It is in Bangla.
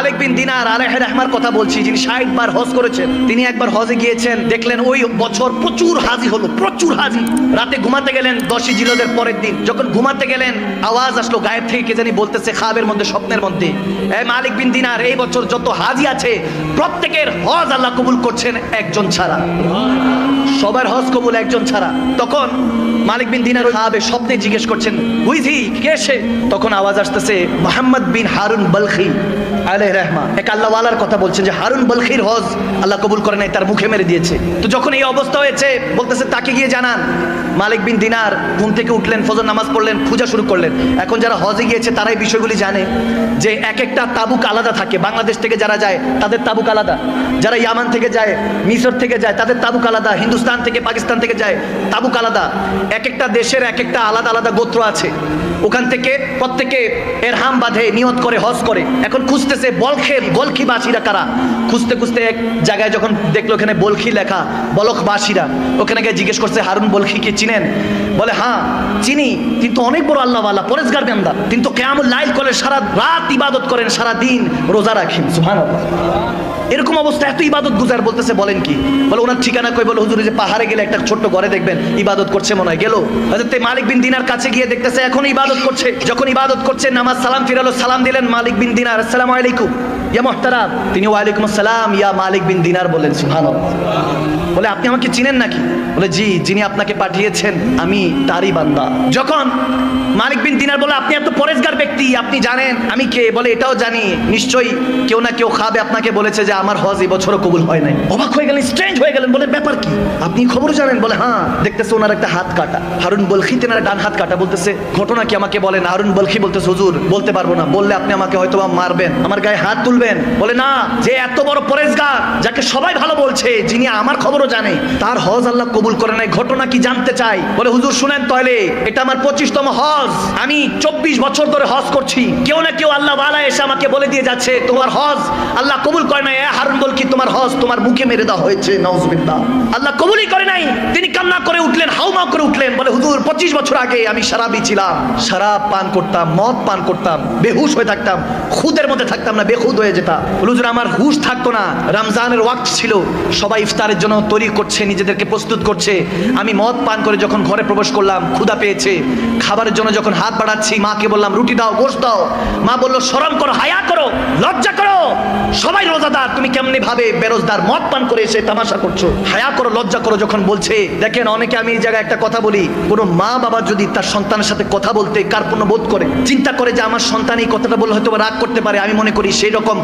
মালিক বিন দিনার আলেহ রহমার কথা বলছি, যিনি ষাট বার হজ করেছেন, তিনি একবার হজে গিয়েছেন, দেখলেন ওই বছর প্রচুর হাজি হলো, প্রচুর হাজি। রাতে ঘুমাতে গেলেন, দশই জিলদের পরের দিন। যখন ঘুমাতে গেলেন, আওয়াজ আসলো গায়েব থেকে, কে জানি বলতেছে, খাবের মধ্যে, স্বপ্নের মধ্যে। এ মালিক বিন দিনার, এই বছর যত হাজি আছে, প্রত্যেকের হজ আল্লাহ কবুল করছেন একজন ছাড়া। সবার হজ কবুল একজন ছাড়া। তখন মালিক বিন দিনার খাবে স্বপ্নে জিজ্ঞেস করছেন বুঝি কে সে? তখন আওয়াজ আসতেছে, মোহাম্মদ বিন হারুন বলখি। আলহ রহমা এক আল্লাহওয়ালার কথা বলছেন যে, হারুন বলখির হজ আল্লাহ কবুল করে নাই, তার মুখে মেরে দিয়েছে। তো যখন এই অবস্থা হয়েছে, বলতেছে, তাকে গিয়ে জানান। মালিক বিন দিনার ঘুম থেকে উঠলেন, ফজর নামাজ পড়লেন, পূজা শুরু করলেন। এখন যারা হজে গিয়েছে, তারাই বিষয়গুলি জানে যে, এক একটা তাবুক আলাদা থাকে। বাংলাদেশ থেকে যারা যায়, তাদের তাবুক আলাদা। যারা ইয়ামান থেকে যায় মিশর থেকে যায়, তাদের তাবুক আলাদা। হিন্দুস্তান থেকে, পাকিস্তান থেকে যায়, তাবুক আলাদা। এক একটা দেশের এক একটা আলাদা আলাদা গোত্র আছে। ওখান থেকে প্রত্যেকে এরহাম বাঁধে, নিয়ত করে, হজ করে। এখন খুঁজতেছে বলখের বলখিবাসীরা কারা? খুঁজতে খুঁজতে এক জায়গায় যখন দেখল ওখানে বলখি লেখা, বলখবাসীরা। ওখানে গিয়ে জিজ্ঞেস করছে, হারুন বলখিকে চিনেন? বলে হ্যাঁ চিনি। কিন্তু অনেক বড় আল্লাহওয়ালা পরেশগার বেন্দা কিন্তু কেমন লাইল করে সারা রাত ইবাদত করেন, সারা দিন রোজা রাখেন। সুবহানাল্লাহ। এরকম অবস্থা, এত ইবাদত গুজার বলতেছে, বলেন কি? বলে, ওনার ঠিকানা কই? বলে, হুজুর যে পাহাড়ে গেলে একটা ছোট্ট ঘরে দেখবেন, ইবাদত করছে মনে হয়। গেল। হযরত মালিক বিন দিনার কাছে গিয়ে দেখতেছে, এখন ইবাদত করছে। যখন ইবাদত করছে, নামাজ সালাম ফিরালো, সালাম দিলেন মালিক বিন দিনার, আসসালামু আলাইকুম। ইয়া মোহতারাব তিনি ওয়ালাইকুম আসসালাম, ইয়া মালিক বিন দিনার বলেন সুহান বলে, আপনি আমাকে চিনেন নাকি? বলে, জি, যিনি আপনাকে পাঠিয়েছেন, আমি তারই বান্দা। যখন মালিক বিন দিনার বলে, আপনি এত পরেশগার ব্যক্তি, আপনি জানেন আমি কে? বলে, এটাও জানি, নিশ্চয়ই কেউ না কেউ খাবে। আপনাকে বলেছে যে, আমার হজ এই বছরও কবুল হয় নাই। অবাক হয়ে গেলেন স্ট্রেঞ্জ হয়ে গেলেন বলে ব্যাপার কি? আপনি খবর জানেন, বলে হ্যাঁ দেখতেছে ওনার একটা হাত কাটা। হারুন বলখি, তেনার ডান হাত কাটা, বলতেছে, ঘটনা কি আমাকে বলেন? হারুন বলখি বলতেছে, হুজুর, বলতে পারব না, বললে আপনি আমাকে হয়তো মারবেন, আমার গায়ে হাত তুলবেন। বলে, না, যে এত বড় পরেশগার, যাকে সবাই ভালো বলছে, যিনি আমার খবরও জানে, তার হজ আল্লাহ কবুল করে নাই, ঘটনা কি জানতে চাই? বলে, হুজুর, শুনেন তাহলে, এটা আমার পঁচিশতম হজ আমি চব্বিশ বছর ধরে হজ করছি। কেউ না কেউ আল্লাহ ওয়ালা এসে আমাকে বলে দিয়ে যাচ্ছে তোমার হজ আল্লাহ কবুল করে নাই। হারুন বল কি তোমার হজ তোমার মুখে মেরে দেওয়া হয়েছে? নওজবিল্লাহ আল্লাহ কবুলই করে নাই। তিনি কান্না করে উঠলেন হাউমা করে উঠলেন বলে হুজুর পঁচিশ বছর আগে আমি সারাবি ছিলাম। শরাব পান করতাম মদ পান করতাম বেহুশ হয়ে থাকতাম খুদের মধ্যে থাকতাম না বেখুদ হয়ে যেতাম। বলে, হুজুর আমার হুশ থাকতো না। রমজানের ওয়াক্ত ছিল। সবাই ইফতারের জন্য তৈরি করছে নিজেদেরকে প্রস্তুত করছে। আমি মদ পান করে যখন ঘরে প্রবেশ করলাম ক্ষুদা পেয়েছে। খাবারের জন্য যখন হাত বাড়াচ্ছি, মাকে বললাম, রুটি দাও, গোশ দাও। মা বলল, শরম করো, হায়া করো, লজ্জা করো। সবাই রোজাদার, তুমি কেমনি ভাবে বেরোজদার মদ পান করে এসে তামাশা করছ? হায়া করো, লজ্জা করো যখন বলছে, দেখেন, অনেকে আমি এই জায়গায় একটা কথা বলি, কোনো মা বাবা যদি তার সন্তানের সাথে কথা বলতে কার্পণ্য বোধ করে, চিন্তা করে যে আমার সন্তান এই কথাটা বললে হয়তো রাগ করতে পারে, আমি মনে করি সেই রকম